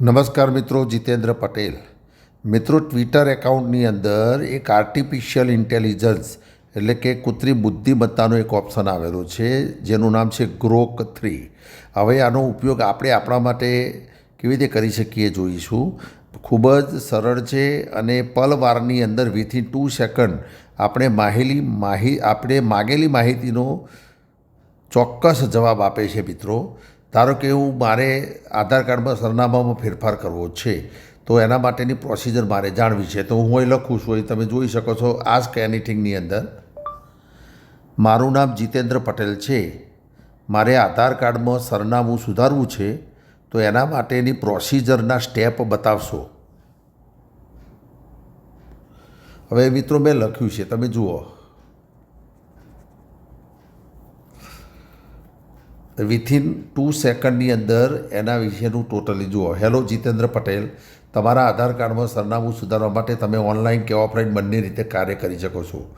નમસ્કાર મિત્રો, જીતેન્દ્ર પટેલ. મિત્રો ટ્વિટર એકાઉન્ટની અંદર એક આર્ટિફિશિયલ ઇન્ટેલિજન્સ એટલે કે કૃત્રિમ બુદ્ધિમત્તાનો એક ઓપ્શન આવેલો છે, જેનું નામ છે ગ્રોક થ્રી હવે આનો ઉપયોગ આપણે આપણા માટે કેવી રીતે કરી શકીએ જોઈશું. ખૂબ જ સરળ છે અને પલવારની અંદર વિથિન ટુ સેકન્ડ આપણે માહિલી માહિ, આપણે માગેલી માહિતીનો ચોક્કસ જવાબ આપે છે મિત્રો. ધારો કે હું મારે આધાર કાર્ડમાં સરનામામાં ફેરફાર કરવો છે, તો એના માટેની પ્રોસિજર મારે જાણવી છે. તો હું એ લખું છું એ તમે જોઈ શકો છો આસ્ક એનીથિંગની અંદર. મારું નામ જીતેન્દ્ર પટેલ છે. મારે આધાર કાર્ડમાં સરનામું સુધારવું છે, તો એના માટેની પ્રોસિજરના સ્ટેપ બતાવશો. હવે મિત્રો મેં લખ્યું છે, તમે જુઓ. વિથિન ટુ સેકન્ડની અંદર એના વિશેનું ટોટલી જુઓ. હેલો જીતેન્દ્ર પટેલ. તમારા આધાર કાર્ડમાં સરનામું સુધારવા માટે તમે ઓનલાઈન કે ઓફલાઈન બંને રીતે કાર્ય કરી શકો છો.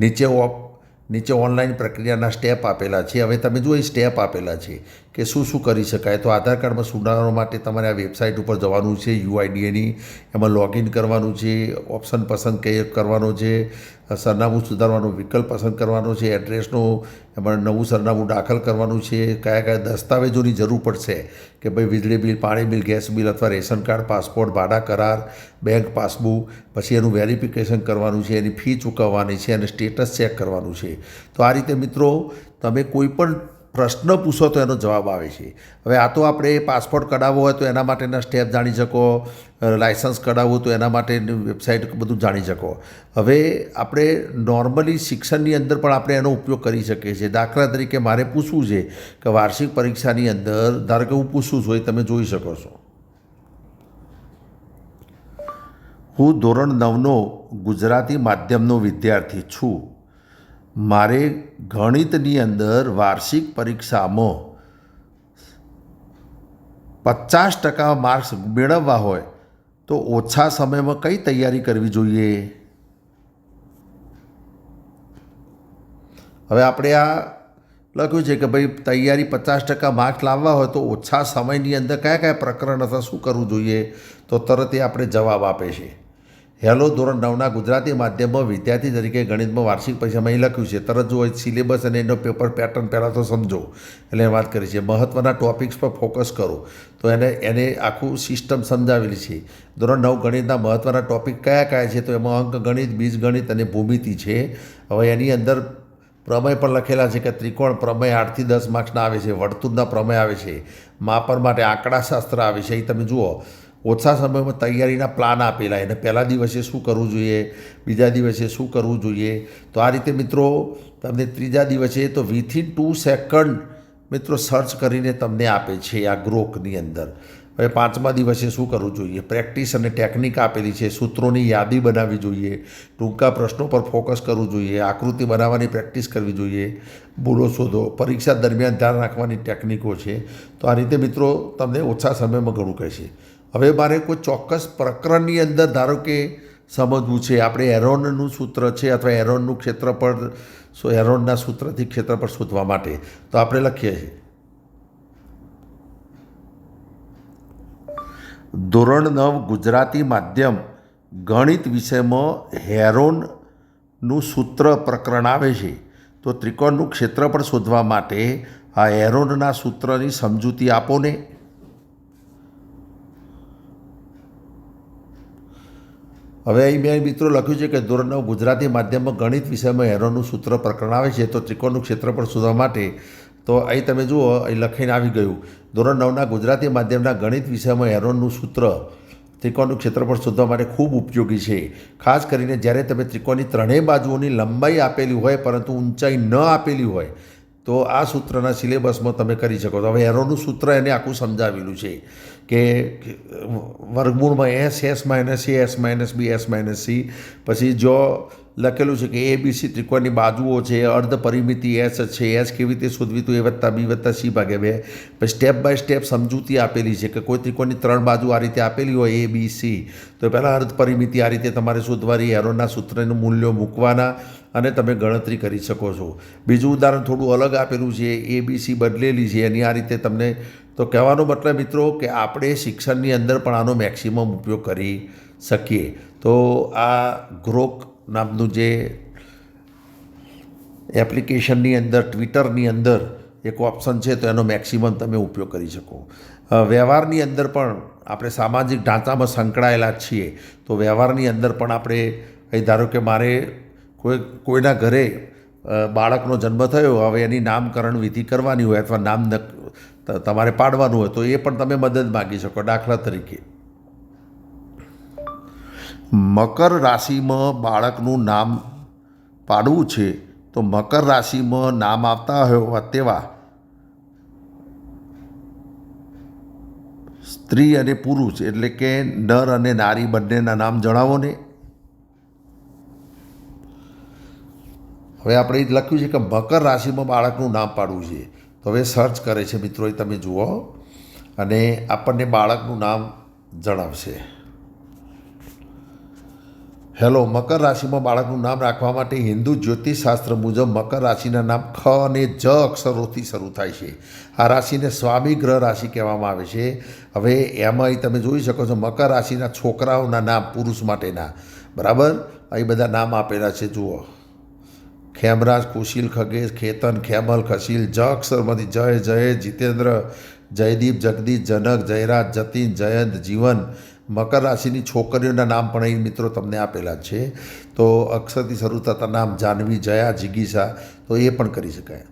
નીચે ઓફ નીચે ઓનલાઈન પ્રક્રિયાના સ્ટેપ આપેલા છે. હવે તમે જુઓ, એ સ્ટેપ આપેલા છે. કે શું શું કરી શકાય? તો આધાર કાર્ડમાં સુધારો માટે તમારે આ વેબસાઇટ ઉપર જવાનું છે, યુઆઈડીએની એમાં લોગિન કરવાનું છે, ઓપ્શન પસંદ કે કરવાનો છે, સરનામું સુધારવાનો, વિકલ્પ પસંદ કરવાનો છે, એડ્રેસનો એમાં નવું સરનામું દાખલ કરવાનું છે, કયા કયા દસ્તાવેજોની જરૂર પડશે? કે ભાઈ વીજળી બિલ, પાણી બિલ, ગેસ બિલ અથવા રેશન કાર્ડ, પાસપોર્ટ, ભાડા કરાર, બેંક પાસબુક, પછી એનું વેરિફિકેશન કરવાનું છે, એની ફી ચૂકવવાની છે, અને સ્ટેટસ ચેક કરવાનું છે. તો આ રીતે મિત્રો, તમે કોઈ પણ પ્રશ્ન પૂછો તો એનો જવાબ આવે છે. હવે આ તો આપણે પાસપોર્ટ કઢાવવો હોય તો એના માટેના સ્ટેપ જાણી શકો લાઇસન્સ કઢાવવું તો એના માટેની વેબસાઇટ બધું જાણી શકો. હવે આપણે નોર્મલી શિક્ષણની અંદર પણ આપણે એનો ઉપયોગ કરી શકીએ છીએ. દાખલા તરીકે મારે પૂછવું છે કે વાર્ષિક પરીક્ષાની અંદર, ધારો કે હું પૂછું છું, એ તમે જોઈ શકો છો. હું ધોરણ નવનો ગુજરાતી માધ્યમનો વિદ્યાર્થી છું. મારે ગણિતની અંદર વાર્ષિક પરીક્ષામાં પચાસ ટકા માર્ક્સ મેળવવા હોય તો ઓછા સમયમાં કઈ તૈયારી કરવી જોઈએ? હવે આપણે આ લખ્યું છે કે ભાઈ તૈયારી પચાસ ટકા માર્ક્સ લાવવા હોય તો ઓછા સમયની અંદર કયા કયા પ્રકરણ અથવા શું કરવું જોઈએ? તો તરત એ આપણે જવાબ આપે છે. હેલો ધોરણ નવના ગુજરાતી માધ્યમમાં વિદ્યાર્થી તરીકે ગણિતમાં વાર્ષિક પરીક્ષામાં અહીં લખ્યું છે. તરત જો સિલેબસ અને એનો પેપર પેટર્ન પહેલાં તો સમજો. એટલે વાત કરી છે. મહત્ત્વના ટોપિક્સ પર ફોકસ કરો. તો એને એને આખું સિસ્ટમ સમજાવેલી છે. ધોરણ નવ ગણિતના મહત્ત્વના ટોપિક કયા કયા છે? તો એમાં અંક ગણિત બીજ ગણિત અને ભૂમિતિ છે. હવે એની અંદર પ્રમેય પણ લખેલા છે કે ત્રિકોણ પ્રમેય આઠથી દસ માર્ક્સના આવે છે. વર્તુળના પ્રમેય આવે છે. માપન માટે આંકડાશાસ્ત્ર આવે છે. એ તમે જુઓ ઓછા સમયમાં તૈયારીના પ્લાન આપેલા એને પહેલા દિવસે શું કરવું જોઈએ? બીજા દિવસે શું કરવું જોઈએ? તો આ રીતે મિત્રો, તમને ત્રીજા દિવસે તો વિથિન ટુ સેકન્ડ મિત્રો સર્ચ કરીને તમને આપે છે આ ગ્રોકની અંદર. હવે પાંચમા દિવસે શું કરવું જોઈએ? પ્રેક્ટિસ અને ટેકનિક આપેલી છે. સૂત્રોની યાદી બનાવવી જોઈએ. ટૂંકા પ્રશ્નો પર ફોકસ કરવું જોઈએ. આકૃતિ બનાવવાની પ્રેક્ટિસ કરવી જોઈએ. ભૂલો શોધો. પરીક્ષા દરમિયાન ધ્યાન રાખવાની ટેકનિકો છે. તો આ રીતે મિત્રો તમને ઓછા સમયમાં ઘણું કહેશે. હવે મારે કોઈ ચોક્કસ પ્રકરણની અંદર, ધારો કે સમજવું છે, આપણે એરોનનું સૂત્ર છે અથવા એરોનનું ક્ષેત્રફળ, સો એરોનના સૂત્રથી ક્ષેત્રફળ શોધવા માટે, તો આપણે લખીએ છીએ. ધોરણ નવ, ગુજરાતી માધ્યમ, ગણિત વિષયમાં હેરોનનું સૂત્ર પ્રકરણ આવે છે, તો ત્રિકોણનું ક્ષેત્રફળ શોધવા માટે આ એરોનના સૂત્રની સમજૂતી આપો ને. હવે અહીં મેં મિત્રો લખ્યું છે કે ધોરણ નવ ગુજરાતી માધ્યમમાં ગણિત વિષયમાં હેરોનું સૂત્ર પ્રકરણ આવે છે, તો ત્રિકોણનું ક્ષેત્રફળ શોધવા માટે. તો અહીં તમે જુઓ, અહીં લખીને આવી ગયું. ધોરણ નવના ગુજરાતી માધ્યમના ગણિત વિષયમાં હેરોનનું સૂત્ર ત્રિકોણનું ક્ષેત્રફળ શોધવા માટે ખૂબ ઉપયોગી છે. ખાસ કરીને જ્યારે તમે ત્રિકોણની ત્રણેય બાજુઓની લંબાઈ આપેલી હોય, પરંતુ ઊંચાઈ ન આપેલી હોય તો આ સૂત્રના સિલેબસમાં તમે કરી શકો છો. હવે એરોનું સૂત્ર એને આખું સમજાવેલું છે કે વર્ગમૂળમાં S S minus A S minus B S minus C પછી જો લખેલું છે કે એ બી સી ત્રિકોણની બાજુઓ છે, અર્ધ પરિમિતિ એસ છે એસ કેવી રીતે શોધવી તો એ વત્તા બી વત્તા સી ભાગે બે. સ્ટેપ બાય સ્ટેપ સમજૂતી આપેલી છે કે કોઈ ત્રિકોણની ત્રણ બાજુ આ રીતે આપેલી હોય એ બી સી તો પહેલાં અર્ધ પરિમિતિ આ રીતે તમારે શોધવાની, એરોના સૂત્રનું મૂલ્યો મૂકવાના અને તમે ગણતરી કરી શકો છો. બીજું ઉદાહરણ થોડું અલગ આપેલું છે એ બી સી બદલેલી છે, એની આ રીતે તમને તો કહેવાનો મતલબ મિત્રો કે આપણે શિક્ષણની અંદર પણ આનો મેક્સિમમ ઉપયોગ કરી શકીએ. તો આ ગ્રોક નામનું જે એપ્લિકેશનની અંદર, ટ્વિટરની અંદર એક ઓપ્શન છે, તો એનો મેક્સિમમ તમે ઉપયોગ કરી શકો. વ્યવહારની અંદર પણ આપણે સામાજિક ઢાંચામાં સંકળાયેલા છીએ, તો વ્યવહારની અંદર પણ આપણે, અહીં ધારો કે મારે કોઈ, કોઈના ઘરે બાળકનો જન્મ થયો, હવે એની નામકરણ વિધિ કરવાની હોય અથવા નામ તમારે પાડવાનું હોય, તો એ પણ તમે મદદ માગી શકો, દાખલા તરીકે. મકર રાશિમાં બાળકનું નામ પાડવું છે, તો મકર રાશિમાં નામ આવતા હોય તેવા સ્ત્રી અને પુરુષ, એટલે કે નર અને નારી બંનેના નામ જણાવો ને. હવે આપણે એ લખ્યું છે કે મકર રાશિમાં બાળકનું નામ પાડવું છે. તો હવે સર્ચ કરે છે મિત્રો, એ તમે જુઓ. અને આપણને બાળકનું નામ જણાવશે. હેલો, મકર રાશિમાં બાળકનું નામ રાખવા માટે હિન્દુ જ્યોતિષશાસ્ત્ર મુજબ મકર રાશિના નામ ખ અને જ અક્ષરોથી શરૂ થાય છે. આ રાશિને સ્વામી ગ્રહ રાશિ કહેવામાં આવે છે. હવે એમાં તમે જોઈ શકો છો મકર રાશિના છોકરાઓના નામ પુરુષ માટેના. બરાબર? અહીં બધા નામ આપેલા છે, જુઓ. ખેમરાજ, કુશીલ, ખગેશ, ખેતન, ખેમલ, ખશીલ, જ અક્ષરમાંથી જય જય, જીતેન્દ્ર, જયદીપ, જગદીશ, જનક, જયરાજ, જતીન, જયંત, જીવન મકર રાશિની છોકરીઓના નામ પણ અહીં મિત્રો તમને આપેલા છે. તો અક્ષરથી શરૂ થતા નામ જાહ્નવી જયા, જિગીસા, તો એ પણ કરી શકાય.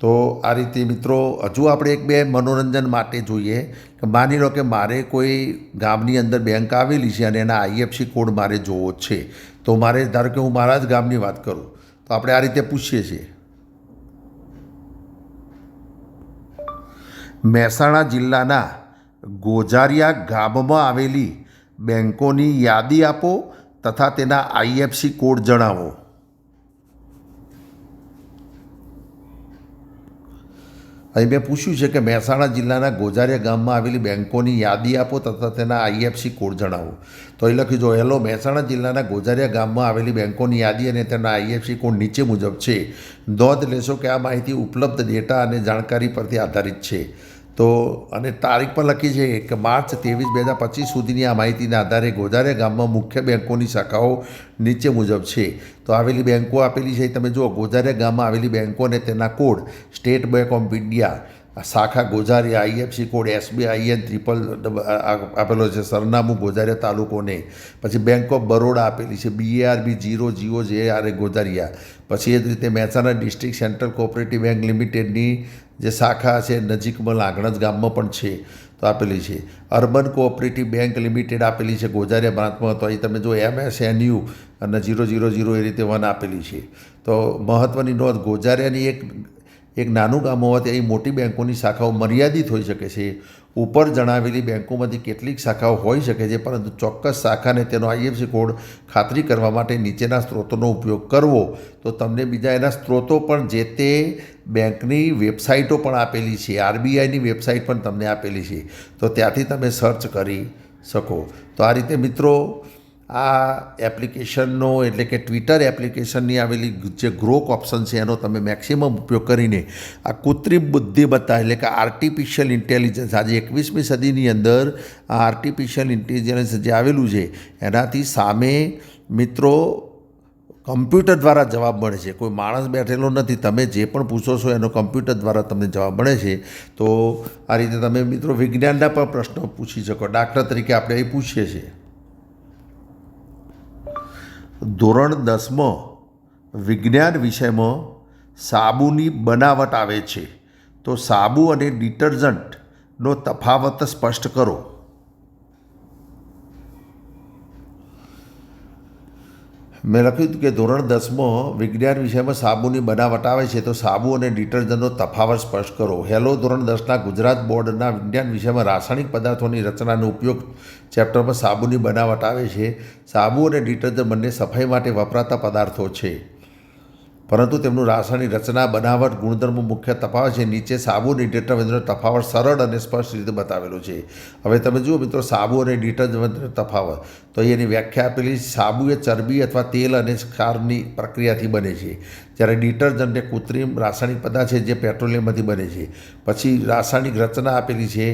તો આ રીતે મિત્રો હજુ આપણે એક બે મનોરંજન માટે જોઈએ. કે માની લો કે મારે કોઈ ગામની અંદર બેંક આવેલી છે અને એના આઈએફસી કોડ મારે જોવો છે. તો મારે ધારો કે હું મારા જ ગામની વાત કરું, તો આપણે આ રીતે પૂછીએ છીએ. મહેસાણા જિલ્લાના ગોજારિયા ગામમાં આવેલી બેંકોની યાદી આપો તથા તેના આઈએફસી કોડ જણાવો. અહીં મેં પૂછ્યું છે કે મહેસાણા જિલ્લાના ગોજારિયા ગામમાં આવેલી બેંકોની યાદી આપો તથા તેના આઈએફસી કોડ જણાવો. તો એ લખી જો, હેલો, મહેસાણા જિલ્લાના ગોજારિયા ગામમાં આવેલી બેંકોની યાદી અને તેના આઈએફસી કોડ નીચે મુજબ છે. નોંધ લેશો કે આ માહિતી ઉપલબ્ધ ડેટા અને જાણકારી પરથી આધારિત છે. તો અને તારીખ પણ લખી છે કે માર્ચ ત્રેવીસ બે હજાર પચીસ સુધીની આ માહિતીના આધારે ગોધારે ગામમાં મુખ્ય બેંકોની શાખાઓ નીચે મુજબ છે. તો આવેલી બેંકો આપેલી છે, તમે જુઓ ગોધારે ગામમાં આવેલી બેંકો અને તેના code State Bank of India શાખા Gojariya IFC code, SBIN, triple આપેલો છે, સરનામું ગોજારિયા તાલુકોને. પછી બેંક ઓફ બરોડા આપેલી છે, બીએઆરબી જીરો જીઓ જે આર એ ગોજારિયા પછી એ જ રીતે Mehsana district central cooperative bank લિમિટેડની જે શાખા છે નજીકમાં લાગણજ ગામમાં પણ છે, તો આપેલી છે. અર્બન કોઓપરેટિવ બેંક લિમિટેડ આપેલી છે, ગોજારિયા બ્રાન્ચમાં તો અહીં તમે જો એમએસએનયુ અને જીરો જીરો જીરો એ રીતે વન આપેલી છે. તો મહત્ત્વની નોંધ, ગોજારિયાની એક એક નાનું ગામ હોવાથી અહીં મોટી બેંકોની શાખાઓ મર્યાદિત હોઈ શકે છે. ઉપર જણાવેલી બેંકોમાંથી કેટલીક શાખાઓ હોઈ શકે છે, પરંતુ ચોક્કસ શાખાને તેનો આઈએફસી કોડ ખાતરી કરવા માટે નીચેના સ્ત્રોતોનો ઉપયોગ કરવો. તો તમને બીજા એના સ્ત્રોતો પણ જે તે બેંકની વેબસાઇટો પણ આપેલી છે, આરબીઆઈની વેબસાઇટ પણ તમને આપેલી છે. તો ત્યાંથી તમે સર્ચ કરી શકો. તો આ રીતે મિત્રો આ એપ્લિકેશનનો એટલે કે ટ્વિટર એપ્લિકેશનની આવેલી જે ગ્રોક ઓપ્શન છે, એનો તમે મેક્સિમમ ઉપયોગ કરીને આ કૃત્રિમ બુદ્ધિમત્તા એટલે કે આર્ટિફિશિયલ ઇન્ટેલિજન્સ આજે એકવીસમી સદીની અંદર આ આર્ટિફિશિયલ ઇન્ટેલિજન્સ જે આવેલું છે, એનાથી સામે મિત્રો કમ્પ્યુટર દ્વારા જવાબ મળે છે. કોઈ માણસ બેઠેલો નથી, તમે જે પણ પૂછો છો એનો કમ્પ્યુટર દ્વારા તમને જવાબ મળે છે. તો આ રીતે તમે મિત્રો વિજ્ઞાનના પણ પ્રશ્નો પૂછી શકો. ડાક્ટર તરીકે આપણે એ પૂછીએ છીએ. ધોરણ દસમાં વિજ્ઞાન વિષયમાં સાબુની બનાવટ આવે છે. તો સાબુ અને ડિટર્જન્ટનો તફાવત સ્પષ્ટ કરો. મેં લખ્યું હતું કે ધોરણ દસમો વિજ્ઞાન વિષયમાં સાબુની બનાવટ આવે છે તો સાબુ અને ડિટર્જન્ટનો તફાવત સ્પષ્ટ કરો. હેલો ધોરણ દસના ગુજરાત બોર્ડના વિજ્ઞાન વિષયમાં રાસાયણિક પદાર્થોની રચનાનો ઉપયોગ ચેપ્ટરમાં સાબુની બનાવટ આવે છે. સાબુ અને ડિટર્જન્ટ બંને સફાઈ માટે વપરાતા પદાર્થો છે. પરંતુ તેમનું રાસાયણિક રચના, બનાવટ, ગુણધર્મો મુખ્ય તફાવત છે. નીચે સાબુ અને ડિટર્જન્ટનો તફાવત સરળ અને સ્પષ્ટ રીતે બતાવેલો છે. હવે તમે જુઓ મિત્રો, સાબુ અને ડિટર્જન્ટનો તફાવત. તો એની વ્યાખ્યા આપેલી. સાબુ એ ચરબી અથવા તેલ અને ક્ષારની પ્રક્રિયાથી બને છે. જ્યારે ડિટર્જન્ટ એ કૃત્રિમ રાસાયણિક પદાર્થ છે જે પેટ્રોલિયમમાંથી બને છે. પછી રાસાયણિક રચના આપેલી છે.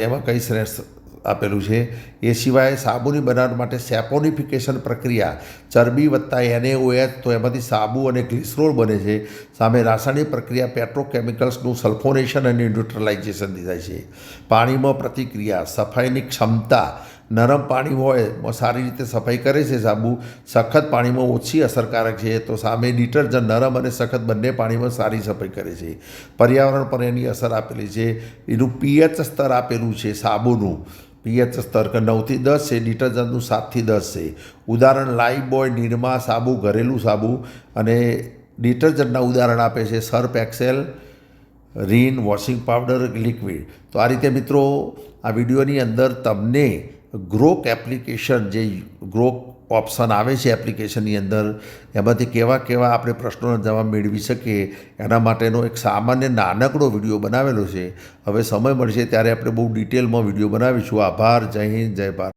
એમાં કઈ શ્રેષ્ઠ આપેલું છે. એ સિવાય સાબુની બનાવવા માટે સેપોનિફિકેશન પ્રક્રિયા, ચરબી વત્તા એનએઓએચ તો એમાંથી સાબુ અને ગ્લિસરોલ બને છે. સામે રાસાયણિક પ્રક્રિયા પેટ્રોકેમિકલ્સનું સલ્ફોનેશન અને ન્યુટ્રલાઇઝેશન થાય છે. પાણીમાં પ્રતિક્રિયા, સફાઈની ક્ષમતા, નરમ પાણી હોય સારી રીતે સફાઈ કરે છે સાબુ. સખત પાણીમાં ઓછી અસરકારક છે તો સામે ડિટર્જન્ટ, નરમ અને સખત બંને પાણીમાં સારી સફાઈ કરે છે. પર્યાવરણ પર એની અસર આપેલી છે. એનું પીએચ સ્તર આપેલું છે સાબુનું. પીએચ સ્તર કે નવથી દસ છે ડિટર્જન્ટનું સાતથી દસ છે. ઉદાહરણ, લાઈફ બોય, નિરમા, સાબુ, ઘરેલું સાબુ. અને ડિટર્જન્ટના ઉદાહરણ આપે છે Surf Excel, Rin, washing powder, liquid. તો આ રીતે મિત્રો, આ વિડીયોની અંદર તમને ગ્રોક એપ્લિકેશન, જે ગ્રોક ઓપ્શન આવે છે એપ્લિકેશનની અંદર, એમાંથી કેવા કેવા આપણે પ્રશ્નોના જવાબ મેળવી શકીએ, એના માટેનો એક સામાન્ય નાનકડો વીડિયો બનાવેલો છે. હવે સમય મળશે ત્યારે આપણે બહુ ડિટેલમાં વીડિયો બનાવીશું. આભાર, જય હિન્દ, જય ભારત.